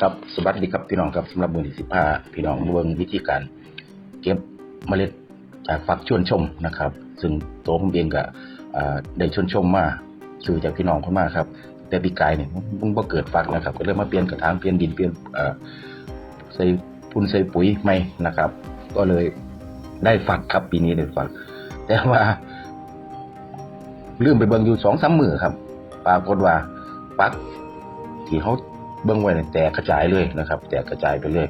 ครับสวัสดีครับพี่น้องครับสำหรับมือที่สิบห้าพี่น้องเมืองวิธีการ เก็บเมล็ดจากฝักชวนชมนะครับ ซึ่งตัวผมเองก็ได้ชวนชมมาซื้อจากพี่น้องเขามาครับ แต่ปีกายเนี่ยมันบ่เกิดฝักนะครับ ก็เลยมมาเปลี่ยนกระถางเปลี่ยนดินเปลี่ยนใส่พุ่นใส่ปุ๋ยใหม่นะครับ ก็เลยได้ฝักครับปีนี้ได้ฝัก แต่ว่าลืมไปเบิ่งอยู่สองสามมือครับ ปรากฏว่าฝักที่เขา เบิ่งไว้เนี่ยแตกกระจายเลยนะครับ แตกกระจายไปเลย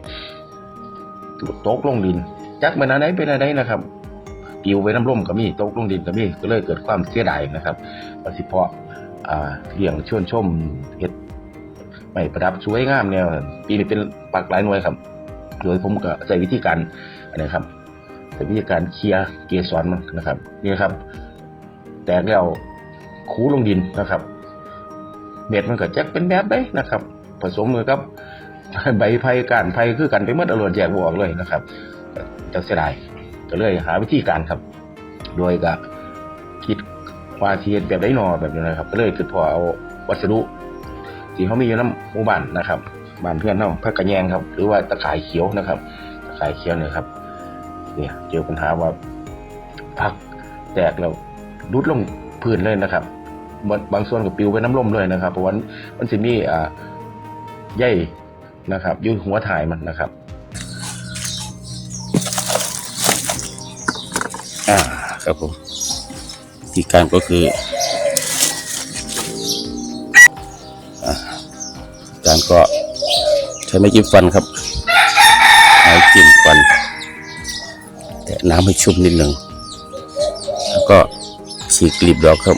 ตกลงดินจักเป็นอะไรเป็นอะไรนะครับปิวไปน้ำร่มก็มีตกลงดินก็มีก็เลยเกิดความเสียดายนะครับว่าสิเพาะอ่าเลี้ยงชวนชมเห็ดไม่ประดับสวยงามเนี่ยปีนี้เป็นปักหลายหน่วยครับโดยผมก็ใช้วิธีการอะไรครับใช้วิธีการเคลียร์เกสรมันนะครับนี่ครับ แตกแล้วคูลงดินนะครับ เม็ดมันก็จักเป็นแบบได้นะครับ ผสมมือกับใบไผ่ก้านไผ่คือกันไปหมดอรวดแยกบอกเลยนะครับจะเสียดายก็เลยหาวิธีการครับ โดยก็คิดว่าทีเฮ็ดแบบไดหนอแบบนี้นะครับ ก็เลยคือพอเอาวัสดุที่เขามีอยู่น้ำหมู่บ้านนะครับบ้านเพื่อนเนาะพักกระแยงครับ หรือว่าตะข่ายเขียวนะครับ ตะข่ายเขียวเนี่ยครับ เนี่ยเจอปัญหาว่าพักแตกแล้วรุดลงพื้นเลยนะครับ บางส่วนก็ปลิวไปน้ำลมเลยนะครับเพราะว่ามันจะมีอ่า ใยนะครับอยู่หัวถ่ายมันนะครับอ่าครับผมวิธีการก็คืออการก็ใช้ไม้จิ้มฟันครับไม้จิ้มฟันแต่น้ำให้ชุ่มนิดหนึ่งแล้วก็ฉีกกลีบดอกครับ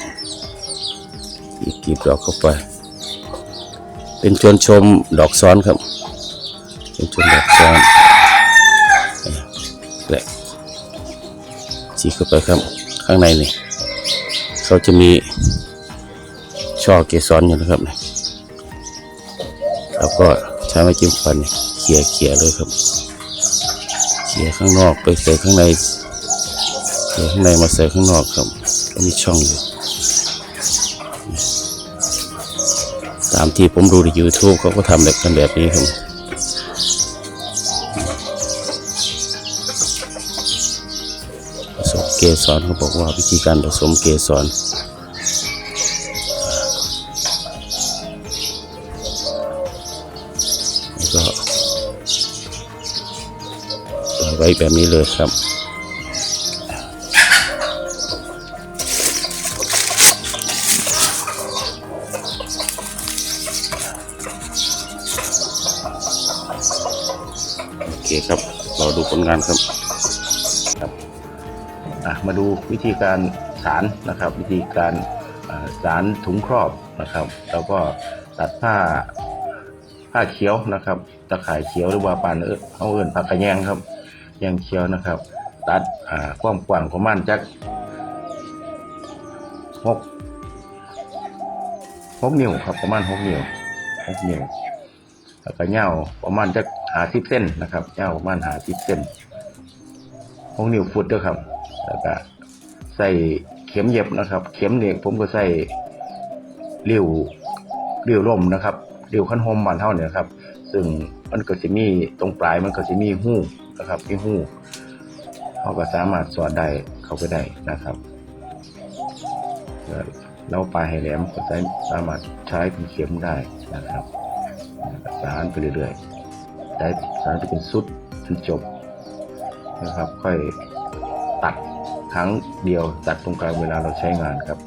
ฉีกกลีบดอกเข้าไป เป็นชวนชมดอกซ้อนครับ เป็นชวนดอกซ้อนแหละฉีกเข้าไปครับ ข้างในนี่เขาจะมีช่อเกสรอยู่นะครับแล้วก็ใช้ไม้จิ้มฟันเขี่ยเขี่ยเลยครับเขี่ยข้างนอกไปใส่ข้างในเขี่ยข้างในมาใส่ข้างนอกครับก็มีช่องอยู่ ตามที่ผมดูใน YouTube เขาก็ทำแบบกันแบบนี้ครับผสมเกสรเขาบอกว่าวิธีการผสมเกสรก็ไว้แบบนี้เลยครับ เราดูผลงานครับครับมาดูวิธีการสารนะครับ วิธีการสารถุงครอบนะครับ แล้วก็ตัดผ้าผ้าเขียวนะครับ ตะข่ายเขียวหรือว่าปานเออเอาเอินผักกระแยงครับแยงเขียวนะครับ ตัดอ่าความกว้างประมาณจักหกหกนิ้วครับประมาณหกนิ้วหกนิ้วแล้วก็เงาประมาณจะหาสิบเส้นนะครับเงาประมาณหาสิบเส้น หกนิ้วฟุตด้วยครับ แล้วก็ใส่เข็มเย็บนะครับ เข็มเนี่ยผมก็ใส่เลี้ยวเลี้ยวร่มนะครับเลี้ยวขั้นหมบานเท่าเนี่ยครับ ซึ่งมันก็จะมีตรงปลายมันก็จะมีหู้นะครับมีหู้เขาก็สามารถสอดได้เขาไปได้นะครับแล้วปลายให้แหลมก็สามารถใช้เป็นเข็มได้นะครับสารไปเรื่อยๆได้สารไปเป็นสุดจนจบ นะครับ ค่อยตัดครั้งเดียวตัดตรงกลางเวลาเราใช้งานครับ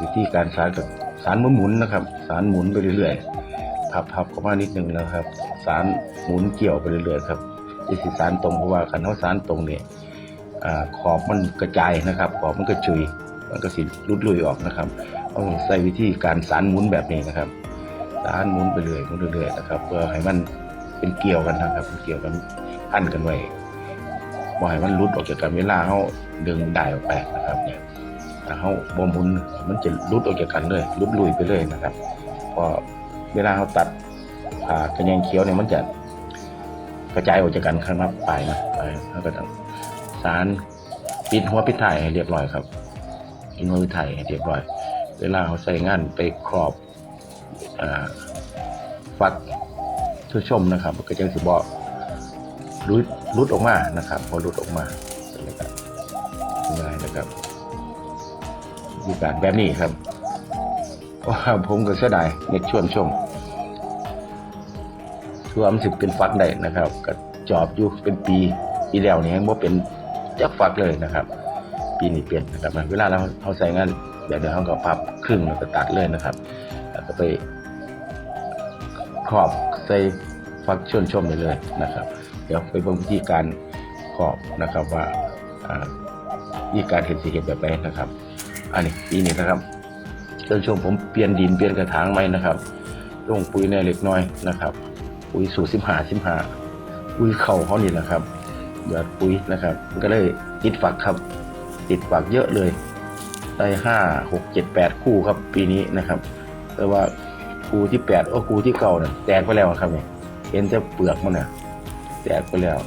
วิธีการสารกับสารหมุนๆนะครับ สารหมุนไปเรื่อยๆพับพับเข้ามานิดนึงนะครับ สารหมุนเกี่ยวไปเรื่อยๆครับที่สิสารตรงเพราะว่าคันเขาสารตรงเนี่ยอขอบมันกระจายนะครับ ขอบมันกระจุยมันก็สิรุดลุยออกนะครับต้องใช้วิธีการสารหมุนแบบนี้นะครับสารหมุนไปเรื่อยหมุนเรื่อยๆนะครับเพื่อให้มันเป็นเกี่ยวกันนะครับเป็นเกี่ยวกันพันกันไว้บ่ให้มันรุดออกจากกันเวลาเขาดึงได้ออกไปนะครับเนี่ยถ้าเขาบ่หมุนมันจะรุดออกจากกันเลยรุดลุยไปเลยนะครับพอเวลาเราตัด ผ่ากระแยงเขียวเนี่ยมันจะกระจายออกจากกันข้างนอกปลายนะปลายแล้วก็ต้องสารปิดหัวปิดถ่ายให้เรียบร้อยครับปิดหัวปิดถ่ายให้เรียบร้อย เวลาเราใส่งานไปครอบอฟักทุชมนะครับก็จะสิบอกรุดรุดออกมานะครับ พอรุดออกมาแล้วก็ง่ายนะครับวิธีการแบบนี้ครับว่าผมก็เสียดายเน็ตชวนชม ช่วมนสิเป็นฟักได้นะครับก็จอบอยู่เป็นปีปีแล้วนี่ยังบ่เป็นจักฟักเลยนะครับ ปีนี้เปลี่ยนนะครับเวลาเราเราใส่งานแบบเดียวเราก็พับครึ่งแล้วก็ตัดเลยนะครับแล้วก็ไปครอบใส่ฟักชนชมได้เลยนะครับ เดี๋ยวไปเบิ่งวิธีการครอบนะครับว่าอ่าวิธีการเห็นสีเห็นแบบไหนนะครับ อันนี้ปีนี้นะครับจนช่วงผมเปลี่ยนดินเปลี่ยนกระถางใหม่นะครับลงปุ๋ยในเล็กน้อยนะครับ ปุ๋ยสูตรสิบหาสิบหาปุ๋ยเข่าเขานี่แหละครับหยอดปุ๋ยนะครับมันก็เลยติดฝักครับ ติดฝักเยอะเลย ได้ห้าหกเจ็ดแปดคู่ครับปีนี้นะครับ แต่ว่าคู่ที่แปดโอ้คู่ที่เก่าเนี่ยแตกไปแล้วครับเนี่ยเห็นแต่เปลือกมันเนี่ยแตกไปแล้ว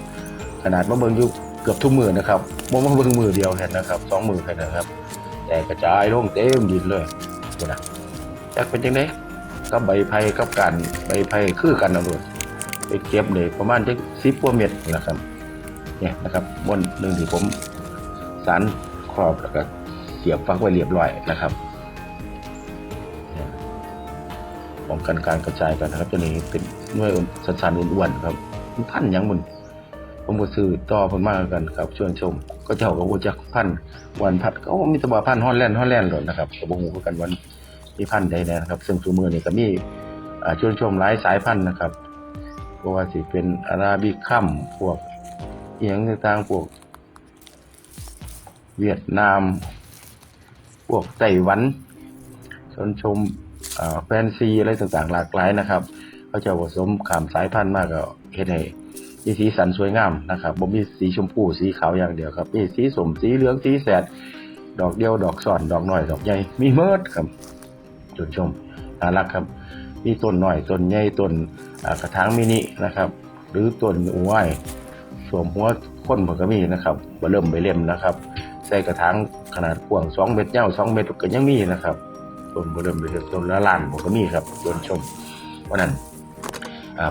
ขนาดมาเบิ่งอยู่เกือบทุกมือนะครับมาเบิ่งมือเดียวแค่นะครับสองมือแค่นะครับ แต่กระจายลงเต็มดินเลยนะจักเป็นจังไดกับใบไผ่กับกันใบไผ่คือกันนะลูก ไปเก็บเลยประมาณจักสิบกว่าเม็ดนะครับเนี่ยนะครับบนหนึ่งที่ผมสารครอบแล้วก็เสียบฟักไว้เรียบร้อยนะครับเนี่ยป้องกันการกระจายกันนะครับ ตัวนี้เป็นหน่วยสันๆอ้วนๆครับพันยังมันผมก็ซื้อต่อเพิ่นมากกันครับชวนชม ก็เจ้าก็บ่จักพันวันพัดก็มีตะบาพันฮอลแลนด์ฮอลแลนด์หลดนะครับก็บ่ฮู้คือกันวันมีพันธุ์ใดแน่นะครับ ซึ่งซุมื้อนี้ก็มีอ่าชวนชมหลายสายพันธุ์นะครับ บ่ว่าสิเป็นอาราบิคัมพวกเอียงต่างๆพวก เวียดนาม พวกไต้หวันชวนชมแฟนซีอะไรต่างๆ หลากหลายนะครับ เขาจะผสมขามสายพันธุ์มากก็เฮ็ดให้มีสีสันสวยงามนะครับบ่มีสีชมพูสีขาวอย่างเดียวครับมีสีสมสีเหลืองสีแสด ดอกเดียวดอกซ่อนดอกหน้อยดอกใหญ่มีเมิดครับชนชมน่ารักครับ มีต้นหน้อยต้นใหญ่ต้น กระถางมินินะครับ หรือต้นอ้วยสวมหัวค้นผมก็มีนะครับบเริ่มไปเล่มนะครับ ใส่กระถางขนาดกว้าง2เมตรยาว2เมตรก็ยังมีนะครับต้นบเริ่มไปเล่มต้นละล้านผมก็มีครับชวนชมเพราะนั้น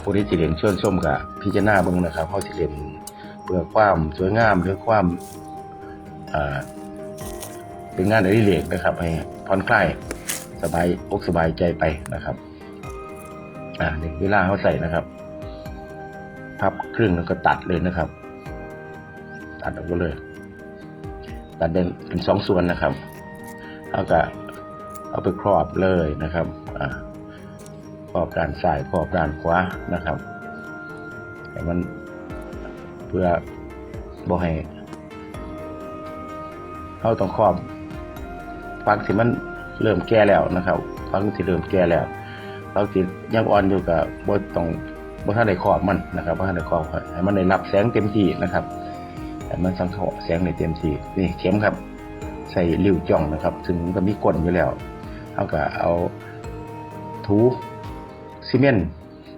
ผู้ที่สิเรียนเชิญชมกับพิจารณาเบิ่งนะครับเขาสิเรียนเพื่อความสวยงามหรือความเป็นงานอดิเรกนะครับให้ผ่อนคลายสบายอกสบายใจไปนะครับ อ่านี่เวลาเขาใส่นะครับ พับครึ่งแล้วก็ตัดเลยนะครับ ตัดออกมาเลย ตัดเป็นเป็นสองส่วนนะครับแล้วก็เอาไปครอบเลยนะครับอ่าครอบด้านซ้ายครอบด้านขวานะครับให้มันเพื่อบ่ให้เราต้องครอบฟักที่มันเริ่มแก่แล้วนะครับฟักที่เริ่มแก่แล้ว ฟักที่ยังอ่อนอยู่กับบ่ต้องบ่ทันได้ครอบมันนะครับบ่ทันได้ครอบให้มันได้รับแสงเต็มที่นะครับให้มันสังเคราะห์แสงในเต็มที่นี่เข็มครับ ใส่ริ้วจ่องนะครับซึ่งมันก็มีก้นอยู่แล้วเอาก็เอาถูซีเมนต์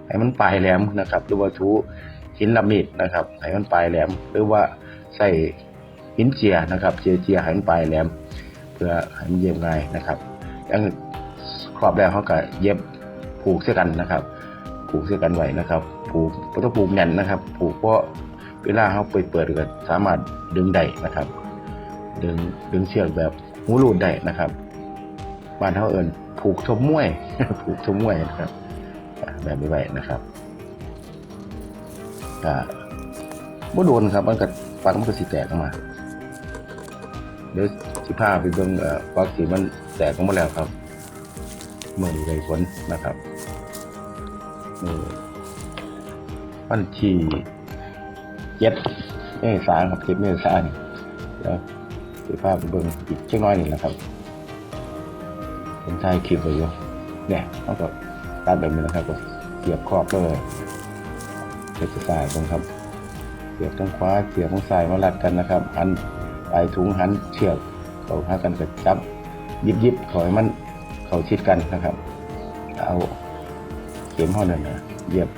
ให้มันปลายแหลมนะครับ หรือว่าถูหินละมิดนะครับให้มันปลายแหลม หรือว่าใส่หินเจียนะครับ เจียเจียให้มันปลายแหลม เพื่อให้มันเย็บง่ายนะครับยังครอบแล้วเขาก็เย็บ ผูกเส้กันนะครับ ผูกเส้กันไว้นะครับผูกก็ต้องผูกแน่นนะครับ ผูกเพราะเวลาเขาไปเปิดก็สามารถดึงได้นะครับ ดึงดึงเชือกแบบหูรูดได้นะครับบ้านเขาเอิญผูกชมมวย ผูกชมมวยนะครับแบบนี้ไว้นะครับอ่าบ่โดนครับ มันก็ฟักมันก็สิแตกออกมาเดี๋ยวสิพาไปเบิ่งเอ่อฟักสีมันแตกออกมาแล้วครับ เมื่อนี้ได้ผลนะครับนี่วันที่เจ็ดเมษายนครับเจ็ดเมษายนเดี๋ยวสิพาไปเบิ่งอีกเล็กน้อยนี่นะครับผมถ่ายคลิปไว้อยู่เนี่ยเขาก็ตัดแบบนี้นะครับก็เสียบครอบเลยเสียบสายตรงครับเสียบทางขวาเสียบทางซ้ายมาลัดกันนะครับหันปลายถุงหันเชือกเข้าหากันก็จับยิบยิบขอให้มัน เขาชิดกันนะครับ เอาเข็มเท่านั้นนะเหยียบ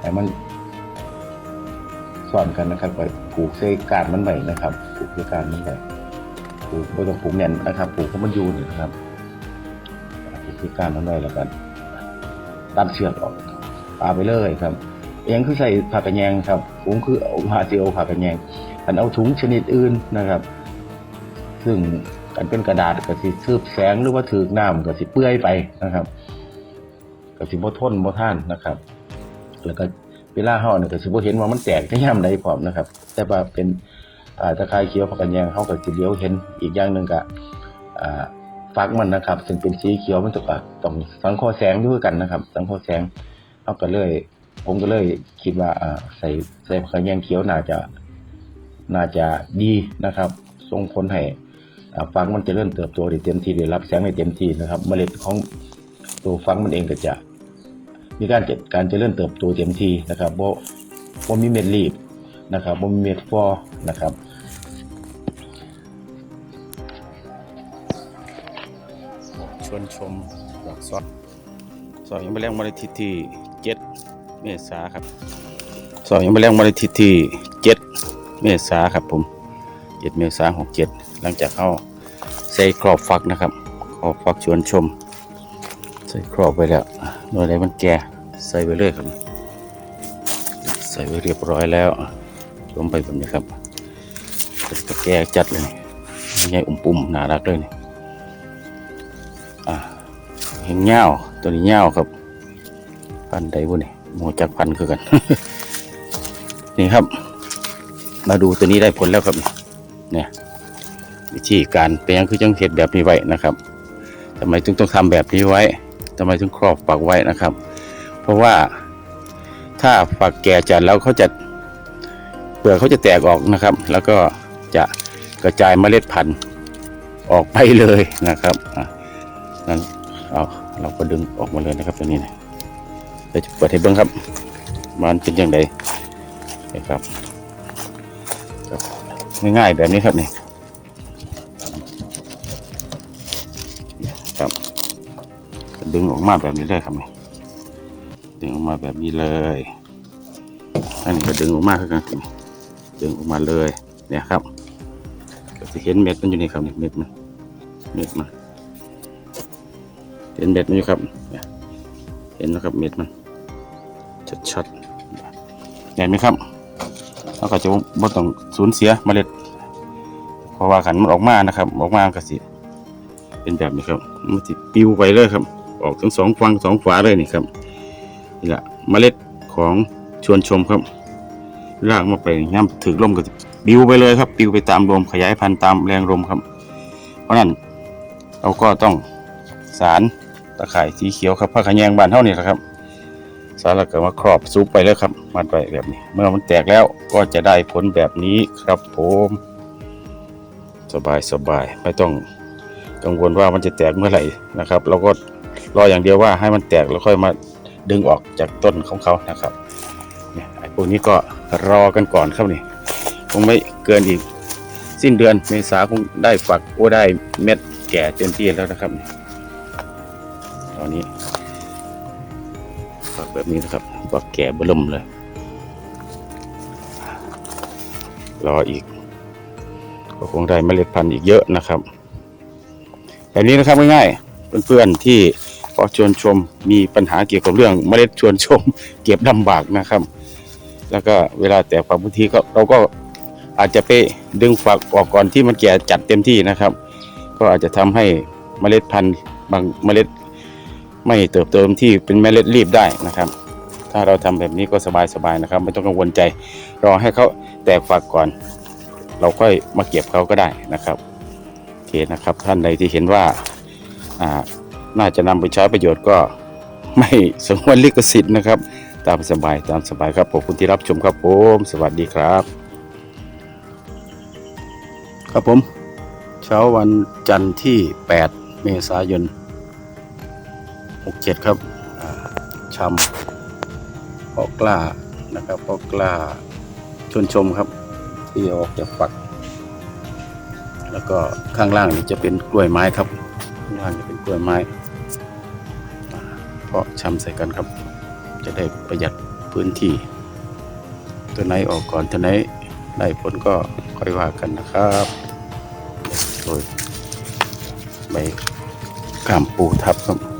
ให้มันซ้อนกันนะครับไปผูกเส้การมันไว้นะครับ ผูกเส้การมันไว้ผูกไม่ต้องผูกแน่นนะครับ ผูกให้มันยูนนะครับผูกเส้การมันไว้แล้วกันตัดเชือกออกปาไปเลยครับเองคือใส่ผ้ากันแยงครับผมคือเอาผ้าเจียวผ้ากันแยงอันเอาถุงชนิดอื่นนะครับ ซึ่ง กันเป็นกระดาษก็สิซืบแสงหรือว่าถือน้ำก็สิเปื่อยไปนะครับก็สิบ่ทนบ่ท่านนะครับ แล้วก็เวลาเฮาเนี่ยก็สิบ่เห็นว่ามันแตกที่ยามใดพร้อมนะครับ แต่ว่าเป็นอ่าตะไคร้เขียวผักกันแยงเฮาก็สิเลี้ยวเห็นอีกอย่างหนึ่งก็อ่าฟักมันนะครับ ซึ่งเป็นสีเขียวมันต้องต้องสังคราะห์แสงด้วยกันนะครับ สังคราะห์แสงเฮาก็เลย ผมก็เลยคิดว่าอ่าใส่ใส่ผักกันแยงเขียวน่าจะน่าจะดีนะครับส่งผลให้อ่ ฟังมันจะเริ่มเติบโตได้เต็มที่ได้รับแสงได้เต็มที่นะครับ เมล็ดของตัวฟังมันเองก็จะ มีการเจ็ดการเจริญเติบโตเต็มที่นะครับบ่บ่มีเม็ดรีบนะครับบ่มีเม็ดฟอนะครับชวนชมดอกซอสซอยยังไม่แรงวันอาทิตย์ที่เจ็ดเมษาครับซอยยังไม่แรงวันอาทิตย์ที่เจ็ดเมษาครับผมเจ็ดเมษาหกเจ็ด หลังจากเข้าใส่ครอบฟักนะครับครอบฟักชวนชม ใส่ครอบไปแล้วหน่วยไรมันแก่ใส่ไปเลยครับ ใส่ไว้เรียบร้อยแล้วลงไปแบบนี้ครับก็แก่จัดเลยนี่ใหญ่อุ่มปุ่มๆน่ารักเลยนี่อะเห็นเงาตัวนี้เงาครับ พันใดบุนี่หมูจักพันคือกัน นี่ครับ มาดูตัวนี้ได้ผลแล้วครับ เนี่ย วิธีการเป็นยังคือจังเห็ดแบบนี้ไว้นะครับทำไมถึงต้องทำแบบนี้ไว้ทำไมถึงครอบฝักไว้นะครับ เพราะว่าถ้าฝักแก่จัดแล้วเขาจะเปลือกเขาจะแตกออกนะครับ แล้วก็จะกระจายเมล็ดพันธุ์ออกไปเลยนะครับอะนั้นเอาเราก็ดึงออกมาเลยนะครับตัวนี้นะเดี๋ยวจะเปิดให้เบิ้งครับ มันเป็นยังไงนะครับครับ ง่ายๆแบบนี้ครับนี่ ดึงออกมาแบบนี้เลยครับนี่ดึงออกมาแบบนี้เลย อันนี้ก็ดึงออกมาคือกันดึงออกมาเลยเนี่ยครับก็จะเห็นเม็ดมันอยู่นี่ครับนี่เม็ดมันเม็ดมันเห็นเม็ดมันอยู่ครับเนี่ยเห็นนะครับเม็ดมันชัดๆเห็นไหมครับเราก็จะบ่ต้องสูญเสียเมล็ดเพราะว่าขันมันออกมานะครับ ออกมาก็สิเป็นแบบนี้ครับมันสิปิวไปเลยครับ ออกทั้งสองฝั่งสองฝาเลยนี่ครับนี่แหละเมล็ดของชวนชมครับลากมาไปย่ำถึงลมก็สิปิวไปเลยครับปิวไปตามลมขยายพันธุ์ตามแรงลมครับ เพราะนั้นเราก็ต้องสารตะข่ายสีเขียวครับผ้าขยงบานเท่านี้แหละครับ สารแล้วก็มาครอบซุปไปเลยครับมัดไว้แบบนี้ เมื่อมันแตกแล้วก็จะได้ผลแบบนี้ครับผมสบายสบายไม่ต้องกังวลว่ามันจะแตกเมื่อไหร่นะครับ เราก็ รออย่างเดียวว่าให้มันแตกแล้วค่อยมาดึงออกจากต้นของเขานะครับเนี่ยไอ้พวกนี้ก็รอกันก่อนครับนี่คงไม่เกินอีกสิ้นเดือนเมษาคงได้ฝักโอ้ได้เม็ดแก่เต็มที่แล้วนะครับตอนนี้ฝักแบบนี้นะครับฝักแก่บิ่มเลย รออีก ก็คงได้เมล็ดพันธุ์อีกเยอะนะครับแบบนี้นะครับง่ายๆเพื่อนๆที่ พอชวนชมมีปัญหาเกี่ยวกับเรื่องเมล็ดชวนชม เก็บลำบากนะครับ แล้วก็เวลาแตกฝักบางทีก็เราก็อาจจะไปดึงฝักออกก่อนที่มันแก่จัดเต็มที่นะครับ ก็อาจจะทำให้เมล็ดพันธุ์บางเมล็ดไม่เติบโตเต็มที่เป็นเมล็ดรีบได้นะครับ ถ้าเราทำแบบนี้ก็สบายๆนะครับ ไม่ต้องกังวลใจ รอให้เขาแตกฝักก่อน เราค่อยมาเก็บเขาก็ได้นะครับโอเคนะครับ ท่านใดที่เห็นว่าอ่า น่าจะนำไปใช้ประโยชน์ก็ไม่สงวนลิขสิทธิ์นะครับ ตามสบายตามสบายครับขอบคุณที่รับชมครับผมสวัสดีครับ ครับผม เช้าวันจันทร์ที่ 8 เมษายน 67 ครับชำพอกล้านะครับพอกล้าชนชมครับ ที่ออกจากฝัก แล้วก็ข้างล่างนี่จะเป็นกล้วยไม้ครับ ข้างล่างจะเป็นกล้วยไม้ อ่าเพาะชำใส่กันครับ จะได้ประหยัดพื้นที่ ตัวไหนออกก่อนตัวไหนได้ผลก็ค่อยว่ากันนะครับโดยใบกามปูทับกันครับ